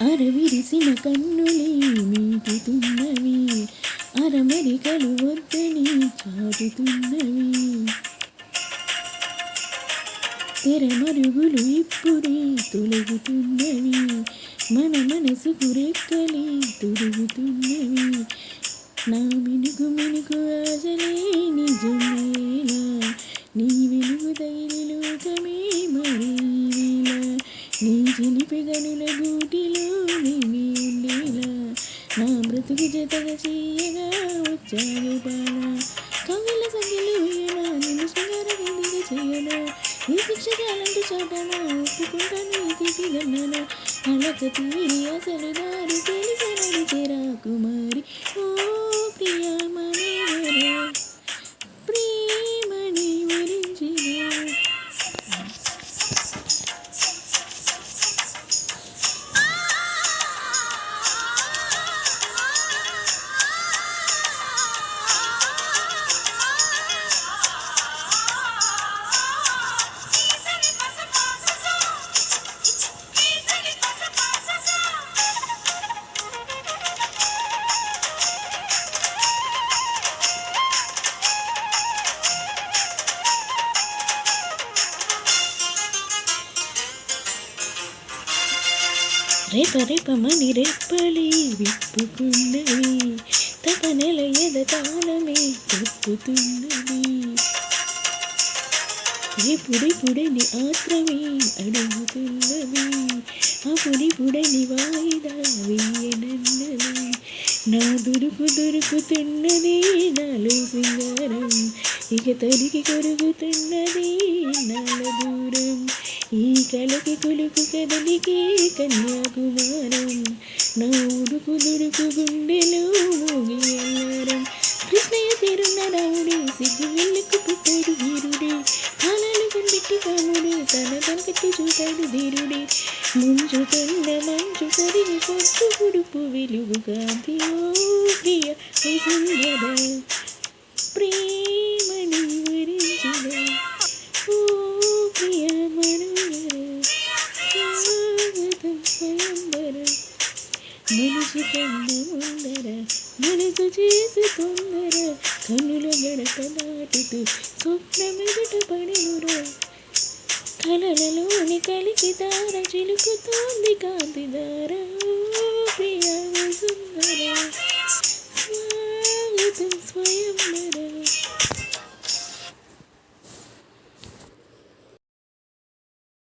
అరవిరిసిన కన్నులే మీటుతున్నవి అరమరికలు వద్దని చాటుతున్నవి తెరమరుగులు ఇప్పుడే తొలగుతున్నవి మన మనసు రెక్కలే తొలుగుతున్నవి నా మినుకు మినుకు ఆశలే నిజమేలా నీ వెలుగు తగిలి లోకమే మరీలా నీ చిలిపి గనుల గూటిలో బ్రతుకు జతగా చేయగా వచ్చావు బాల కవిల సంఖ్యలు వేయనా నిన్ను శృంగారగంధిగా చేయనా ఈ శిక్ష చాలంటూ చాటనా ఒప్పుకుంటాను ఈ గన్నానా అలక తీరి అసలు దారి తెలిసనని చేరా కుమారి ఓ ప్రియా రేప రేపమని రెప్పలి విప్పుకున్నవి తపనెల ఎద తాళమే తప్పుతున్నవి ఎప్పుడిప్పుడని ఆత్రమే అడుగుతున్నవి అప్పుడిప్పుడని వాయిదా వేయనన్నవి నా దొరుకు దొరుకుతున్నది నాలో సింగారం. ఇక తరిగి కొరుగుతున్నది నాల దూరం. ఈ కలకి కొలుకు కదలికి కన్యాకుమారం. నా ఉడుకు దుడుకు గుండెలో మోగి అన్నారం కృష్ణయ్య తీరున్న రాముడు సిగ్గు వెళ్ళకు పుట్టాడు వీరుడే. కాలాలు కనిపెట్టి కాముడే తన కనకట్టి చూశాడు ధీరుడే. ముంచుతున్న మంచు సరిగి పొట్టు ఉడుపు వెలుగు కాంతి ప్రియ ప్రియ మనసు కన్న ముందర మనసు చేసి తొందర కన్నుల గడప దాటుతూ స్వప్నమెదుట పడినురా కలలలోని కలికి దార చిలుకుతోంది కాంతి దార